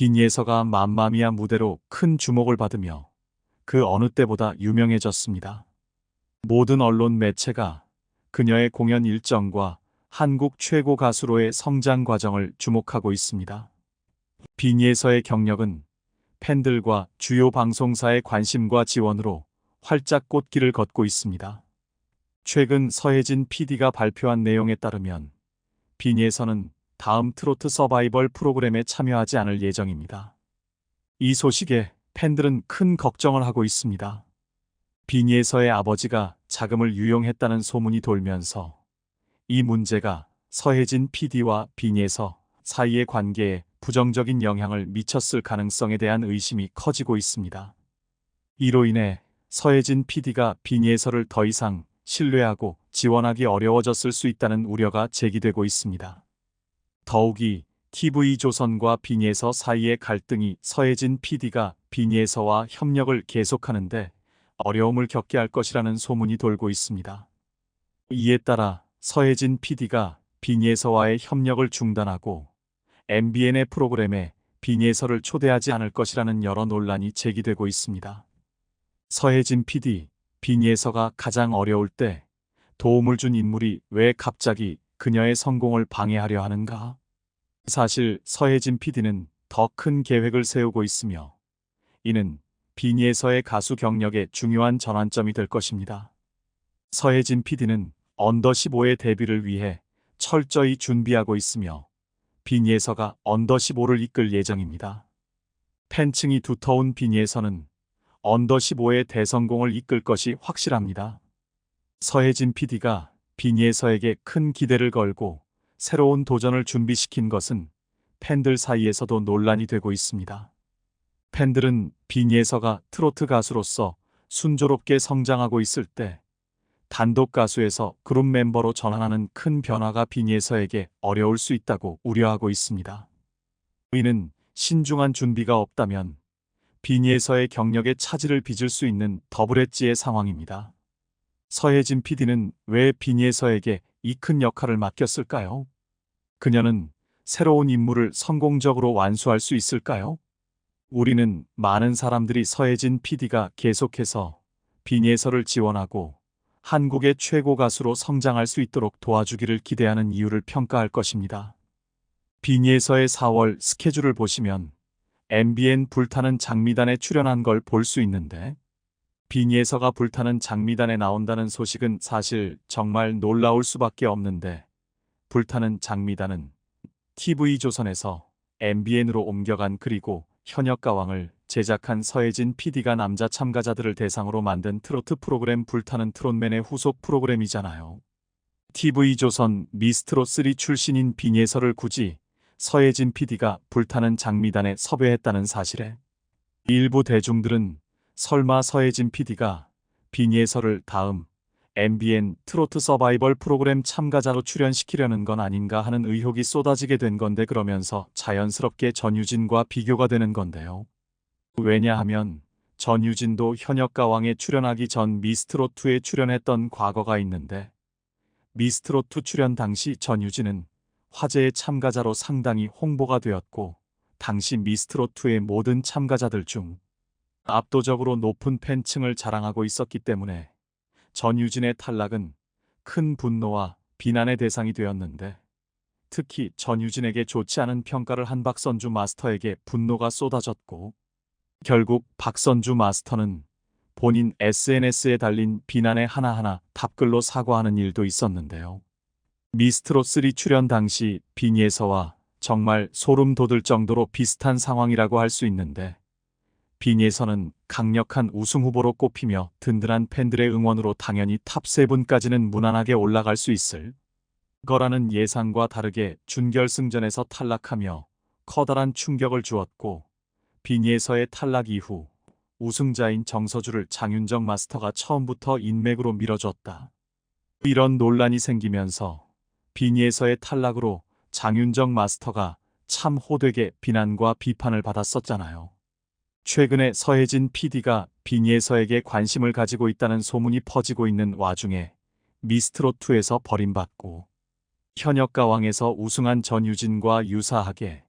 빈예서가 맘마미아 무대로 큰 주목을 받으며 그 어느 때보다 유명해졌습니다. 모든 언론 매체가 그녀의 공연 일정과 한국 최고 가수로의 성장 과정을 주목하고 있습니다. 빈예서의 경력은 팬들과 주요 방송사의 관심과 지원으로 활짝 꽃길을 걷고 있습니다. 최근 서혜진 PD가 발표한 내용에 따르면 빈예서는 다음 트로트 서바이벌 프로그램에 참여하지 않을 예정입니다. 이 소식에 팬들은 큰 걱정을 하고 있습니다. 빈예서의 아버지가 자금을 유용했다는 소문이 돌면서 이 문제가 서혜진 PD와 빈예서 사이의 관계에 부정적인 영향을 미쳤을 가능성에 대한 의심이 커지고 있습니다. 이로 인해 서혜진 PD가 빈예서를 더 이상 신뢰하고 지원하기 어려워졌을 수 있다는 우려가 제기되고 있습니다. 더욱이 TV조선과 빈예서 사이의 갈등이 서혜진 PD가 빈예서와 협력을 계속하는데 어려움을 겪게 할 것이라는 소문이 돌고 있습니다. 이에 따라 서혜진 PD가 빈예서와의 협력을 중단하고 MBN의 프로그램에 빈예서를 초대하지 않을 것이라는 여러 논란이 제기되고 있습니다. 서혜진 PD, 빈예서가 가장 어려울 때 도움을 준 인물이 왜 갑자기 그녀의 성공을 방해하려 하는가? 사실 서혜진 PD는 더 큰 계획을 세우고 있으며 이는 빈예서의 가수 경력에 중요한 전환점이 될 것입니다. 서혜진 PD는 언더 15의 데뷔를 위해 철저히 준비하고 있으며 빈예서가 언더 15를 이끌 예정입니다. 팬층이 두터운 빈예서는 언더 15의 대성공을 이끌 것이 확실합니다. 서혜진 PD가 빈예서에게 큰 기대를 걸고 새로운 도전을 준비시킨 것은 팬들 사이에서도 논란이 되고 있습니다. 팬들은 빈예서가 트로트 가수로서 순조롭게 성장하고 있을 때 단독 가수에서 그룹 멤버로 전환하는 큰 변화가 빈예서에게 어려울 수 있다고 우려하고 있습니다. 이는 신중한 준비가 없다면 빈예서의 경력에 차질을 빚을 수 있는 더블 엣지의 상황입니다. 서혜진 PD는 왜 빈예서에게 이 큰 역할을 맡겼을까요? 그녀는 새로운 임무를 성공적으로 완수할 수 있을까요? 우리는 많은 사람들이 서혜진 PD가 계속해서 빈예서를 지원하고 한국의 최고 가수로 성장할 수 있도록 도와주기를 기대하는 이유를 평가할 것입니다. 빈예서의 4월 스케줄을 보시면 MBN 불타는 장미단에 출연한 걸 볼 수 있는데 빈예서가 불타는 장미단에 나온다는 소식은 사실 정말 놀라울 수밖에 없는데 불타는 장미단은 TV조선에서 MBN으로 옮겨간 그리고 현역가왕을 제작한 서혜진 PD가 남자 참가자들을 대상으로 만든 트로트 프로그램 불타는 트롯맨의 후속 프로그램이잖아요. TV조선 미스트롯3 출신인 빈예서를 굳이 서혜진 PD가 불타는 장미단에 섭외했다는 사실에 일부 대중들은 설마 서혜진 PD가 빈예서를 다음 MBN 트로트 서바이벌 프로그램 참가자로 출연시키려는 건 아닌가 하는 의혹이 쏟아지게 된 건데 그러면서 자연스럽게 전유진과 비교가 되는 건데요. 왜냐하면 전유진도 현역 가왕에 출연하기 전 미스트롯2에 출연했던 과거가 있는데 미스트롯2 출연 당시 전유진은 화제의 참가자로 상당히 홍보가 되었고 당시 미스트롯2의 모든 참가자들 중 압도적으로 높은 팬층을 자랑하고 있었기 때문에 전유진의 탈락은 큰 분노와 비난의 대상이 되었는데 특히 전유진에게 좋지 않은 평가를 한 박선주 마스터에게 분노가 쏟아졌고 결국 박선주 마스터는 본인 SNS에 달린 비난에 하나하나 답글로 사과하는 일도 있었는데요. 미스트롯3 출연 당시 빈예서와 정말 소름 돋을 정도로 비슷한 상황이라고 할 수 있는데 빈예서는 강력한 우승 후보로 꼽히며 든든한 팬들의 응원으로 당연히 탑 3분까지는 무난하게 올라갈 수 있을 거라는 예상과 다르게 준결승전에서 탈락하며 커다란 충격을 주었고 빈예서의 탈락 이후 우승자인 정서주를 장윤정 마스터가 처음부터 인맥으로 밀어줬다. 이런 논란이 생기면서 빈예서의 탈락으로 장윤정 마스터가 참 호되게 비난과 비판을 받았었잖아요. 최근에 서혜진 PD가 빈예서에게 관심을 가지고 있다는 소문이 퍼지고 있는 와중에 미스트롯2에서 버림받고 현역 가왕에서 우승한 전유진과 유사하게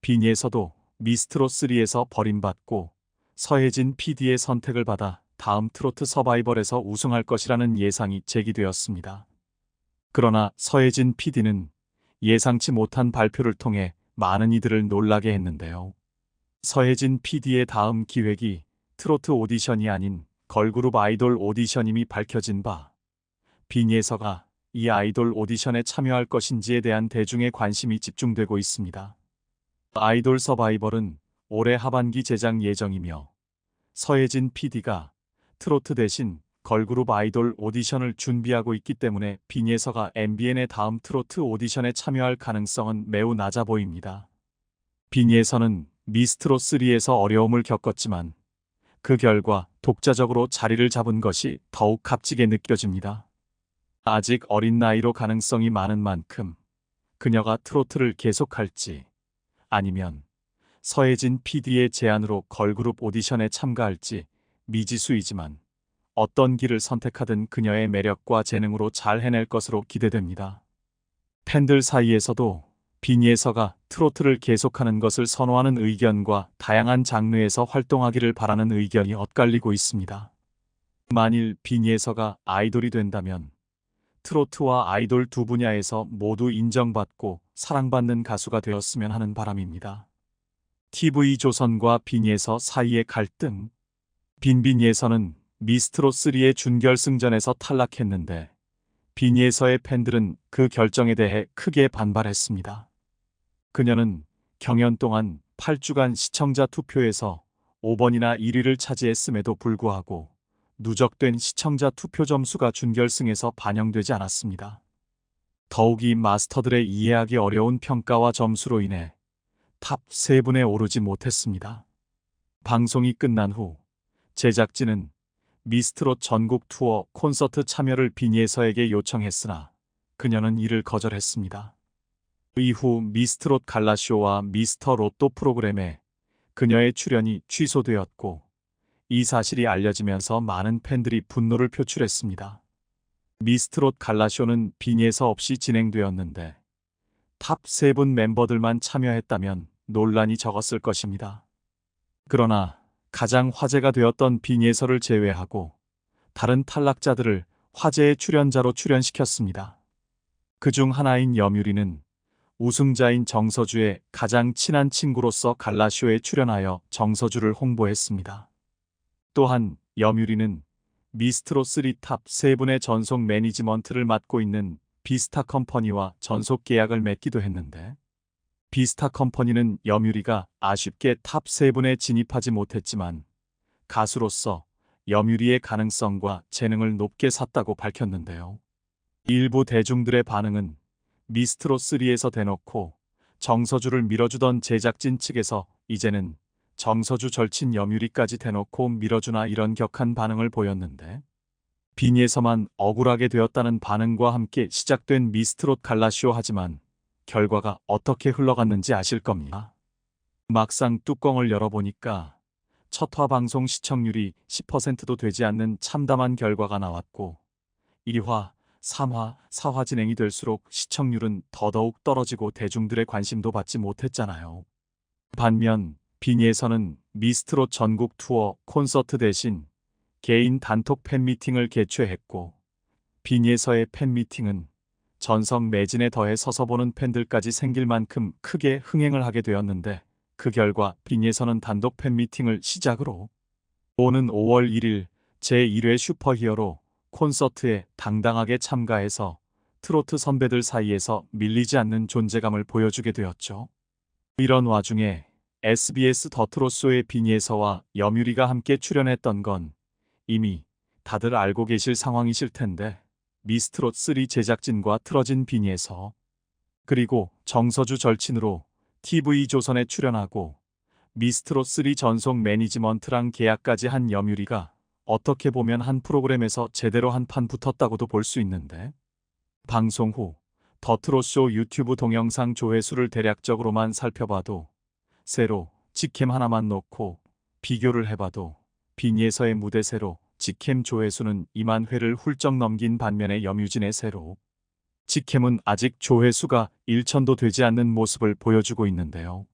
빈예서도 미스트롯3에서 버림받고 서혜진 PD의 선택을 받아 다음 트로트 서바이벌에서 우승할 것이라는 예상이 제기되었습니다. 그러나 서혜진 PD는 예상치 못한 발표를 통해 많은 이들을 놀라게 했는데요. 서혜진 PD의 다음 기획이 트로트 오디션이 아닌 걸그룹 아이돌 오디션임이 밝혀진 바 빈예서가 이 아이돌 오디션에 참여할 것인지에 대한 대중의 관심이 집중되고 있습니다. 아이돌 서바이벌은 올해 하반기 제작 예정이며 서혜진 PD가 트로트 대신 걸그룹 아이돌 오디션을 준비하고 있기 때문에 빈예서가 MBN의 다음 트로트 오디션에 참여할 가능성은 매우 낮아 보입니다. 빈예서는 미스트롯3에서 어려움을 겪었지만 그 결과 독자적으로 자리를 잡은 것이 더욱 값지게 느껴집니다. 아직 어린 나이로 가능성이 많은 만큼 그녀가 트로트를 계속할지 아니면 서혜진 PD의 제안으로 걸그룹 오디션에 참가할지 미지수이지만 어떤 길을 선택하든 그녀의 매력과 재능으로 잘 해낼 것으로 기대됩니다. 팬들 사이에서도 빈예서가 트로트를 계속하는 것을 선호하는 의견과 다양한 장르에서 활동하기를 바라는 의견이 엇갈리고 있습니다. 만일 빈예서가 아이돌이 된다면 트로트와 아이돌 두 분야에서 모두 인정받고 사랑받는 가수가 되었으면 하는 바람입니다. TV조선과 빈예서 사이의 갈등 빈빈예서는 미스트롯3의 준결승전에서 탈락했는데 빈예서의 팬들은 그 결정에 대해 크게 반발했습니다. 그녀는 경연 동안 8주간 시청자 투표에서 5번이나 1위를 차지했음에도 불구하고 누적된 시청자 투표 점수가 준결승에서 반영되지 않았습니다. 더욱이 마스터들의 이해하기 어려운 평가와 점수로 인해 탑 3분에 오르지 못했습니다. 방송이 끝난 후 제작진은 미스트롯 전국 투어 콘서트 참여를 빈예서에게 요청했으나 그녀는 이를 거절했습니다. 이후 미스트롯 갈라쇼와 미스터 로또 프로그램에 그녀의 출연이 취소되었고 이 사실이 알려지면서 많은 팬들이 분노를 표출했습니다. 미스트롯 갈라쇼는 빈예서 없이 진행되었는데 탑세분 멤버들만 참여했다면 논란이 적었을 것입니다. 그러나 가장 화제가 되었던 빈예서를 제외하고 다른 탈락자들을 화제의 출연자로 출연시켰습니다. 그 중 하나인 여뮤리는 우승자인 정서주의 가장 친한 친구로서 갈라쇼에 출연하여 정서주를 홍보했습니다. 또한 여뮤리는 미스트로 3탑 세 분의 전속 매니지먼트를 맡고 있는 비스타 컴퍼니와 전속 계약을 맺기도 했는데 비스타 컴퍼니는 여뮤리가 아쉽게 탑세 분에 진입하지 못했지만 가수로서 여뮤리의 가능성과 재능을 높게 샀다고 밝혔는데요. 일부 대중들의 반응은 미스트로3에서 대놓고 정서주를 밀어주던 제작진 측에서 이제는 정서주 절친 여뮤리까지 대놓고 밀어주나 이런 격한 반응을 보였는데 빈예서만 억울하게 되었다는 반응과 함께 시작된 미스트롯 갈라쇼 하지만 결과가 어떻게 흘러갔는지 아실 겁니다. 막상 뚜껑을 열어보니까 첫화 방송 시청률이 10%도 되지 않는 참담한 결과가 나왔고 1화, 3화, 4화 진행이 될수록 시청률은 더더욱 떨어지고 대중들의 관심도 받지 못했잖아요. 반면 빈예에서는 미스트롯 전국 투어 콘서트 대신 개인 단톡 팬미팅을 개최했고 빈예서의 팬미팅은 전성 매진에 더해 서서 보는 팬들까지 생길 만큼 크게 흥행을 하게 되었는데 그 결과 빈예서는 단독 팬미팅을 시작으로 오는 5월 1일 제1회 슈퍼히어로 콘서트에 당당하게 참가해서 트로트 선배들 사이에서 밀리지 않는 존재감을 보여주게 되었죠. 이런 와중에 SBS 더트로쇼의 비니에서와 여뮤리가 함께 출연했던 건 이미 다들 알고 계실 상황이실 텐데 미스트롯 3 제작진과 틀어진 비니에서 그리고 정서주 절친으로 TV조선에 출연하고 미스트롯 3 전속 매니지먼트랑 계약까지 한 여뮤리가 어떻게 보면 한 프로그램에서 제대로 한 판 붙었다고도 볼 수 있는데 방송 후 더트로쇼 유튜브 동영상 조회수를 대략적으로만 살펴봐도 새로 직캠 하나만 놓고 비교를 해봐도 빈예서의 무대 새로 직캠 조회수는 2만 회를 훌쩍 넘긴 반면에 염유진의 새로 직캠은 아직 조회수가 1천도 되지 않는 모습을 보여주고 있는데요.